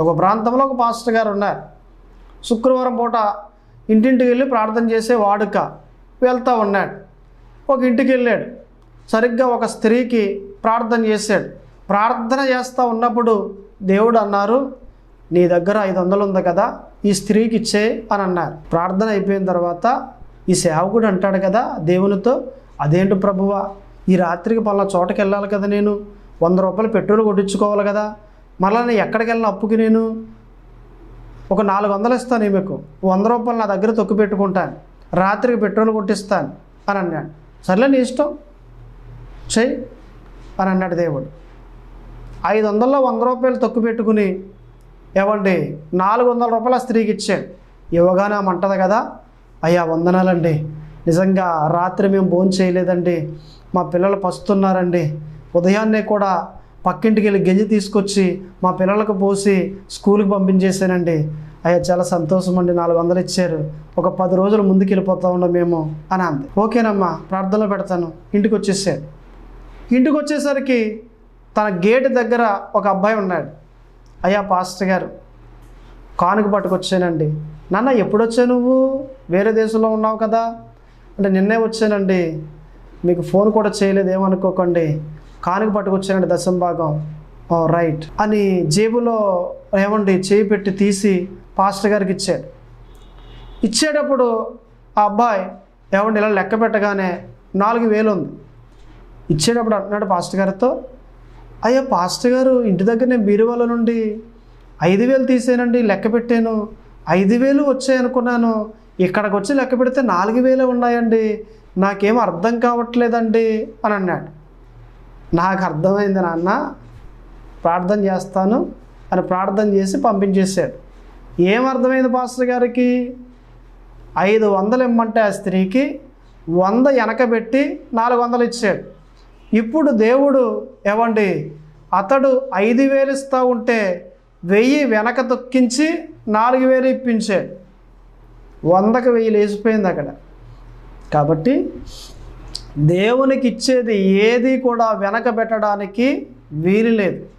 ఒక ప్రాంతంలో ఒక పాస్టర్ గారు ఉన్నారు. శుక్రవారం పూట ఇంటింటికి వెళ్ళి ప్రార్థన చేసే వాడుక వెళ్తూ ఉన్నాడు. ఒక ఇంటికి వెళ్ళాడు. సరిగ్గా ఒక స్త్రీకి ప్రార్థన చేశాడు. ప్రార్థన చేస్తూ ఉన్నప్పుడు దేవుడు అన్నారు నీ దగ్గర ఐదు వందలు ఉంది కదా ఈ స్త్రీకి ఇచ్చే అని అన్నారు. ప్రార్థన అయిపోయిన తర్వాత ఈ సేవకుడు అంటాడు కదా దేవునితో అదేంటి ప్రభువా ఈ రాత్రికి పలానా చోటకి వెళ్ళాలి కదా నేను? వంద రూపాయలు పెట్రోల్ కొట్టించుకోవాలి కదా మళ్ళా నేను ఎక్కడికి వెళ్ళిన అప్పుకి నేను ఒక నాలుగు వందలు ఇస్తాను ఈమెకు. వంద రూపాయలు నా దగ్గర తొక్కు పెట్టుకుంటాను రాత్రికి పెట్రోల్ కొట్టిస్తాను అని అన్నాడు. సర్లే నీ ఇష్టం. చెయ్యి అని అన్నాడు దేవుడు. ఐదు వందల్లో వంద రూపాయలు తొక్కు పెట్టుకుని ఏవండి నాలుగు వందల రూపాయలు ఆ స్త్రీకి ఇచ్చాడు ఇవ్వగానే అంటది కదా అయ్యా వందనాలండి. నిజంగా రాత్రి మేము భోజనం చేయలేదండి మా పిల్లలు పస్తున్నారండి. ఉదయాన్నే కూడా పక్కింటికి వెళ్ళి గంజి తీసుకొచ్చి మా పిల్లలకు పోసి స్కూల్కి పంపించేసానండి అయ్యా చాలా సంతోషం అండి నాలుగు వందలు ఇచ్చారు. ఒక పది రోజులు ముందుకు వెళ్ళిపోతా ఉన్నాం మేము అని అంది. ఓకేనమ్మా ప్రార్థనలో పెడతాను. ఇంటికి వచ్చేసాడు. ఇంటికి వచ్చేసరికి తన గేటు దగ్గర ఒక అబ్బాయి ఉన్నాడు. అయ్యా పాస్టర్ గారు కానుక పట్టుకొచ్చానండి. నాన్న ఎప్పుడొచ్చావు నువ్వు? వేరే దేశంలో ఉన్నావు కదా. అంటే నిన్నే వచ్చానండి. మీకు ఫోన్ కూడా చేయలేదు ఏమనుకోకండి కానుక పట్టుకొచ్చానండి దశం భాగం. "ఓ, రైట్ అని జేబులో ఏమండి చేయి పెట్టి తీసి పాస్టర్ గారికి ఇచ్చాడు. ఇచ్చేటప్పుడు ఆ అబ్బాయి ఏమండి ఇలా లెక్క పెట్టగానే నాలుగు వేలు ఉంది. ఇచ్చేటప్పుడు అంటున్నాడు పాస్టర్ గారితో అయ్యా పాస్టర్ గారు ఇంటి దగ్గర నేను బీరువాల నుండి ఐదు వేలు తీసానండి లెక్క పెట్టాను. ఐదు వేలు వచ్చాయి అనుకున్నాను. ఇక్కడికి వచ్చి లెక్క పెడితే నాలుగు వేలే ఉన్నాయండి. నాకేం అర్థం కావట్లేదండి అని అన్నాడు. నాకు అర్థమైంది నాన్న ప్రార్థన చేస్తాను అని ప్రార్థన చేసి పంపించేశాడు. ఏమర్థమైంది పాస్టర్ గారికి? ఐదు వందలు ఇమ్మంటే ఆ స్త్రీకి వంద వెనకబెట్టి నాలుగు వందలు ఇచ్చాడు. ఇప్పుడు దేవుడు ఏమండి అతడు ఐదు వేలు ఇస్తూ ఉంటే వెయ్యి వెనక తొక్కించి నాలుగు వేలు ఇప్పించాడు. వందకు వెయ్యి లేచిపోయింది అక్కడ. కాబట్టి దేవునికి ఇచ్చేది ఏది కూడా వెనక పెట్టడానికి వీలు లేదు.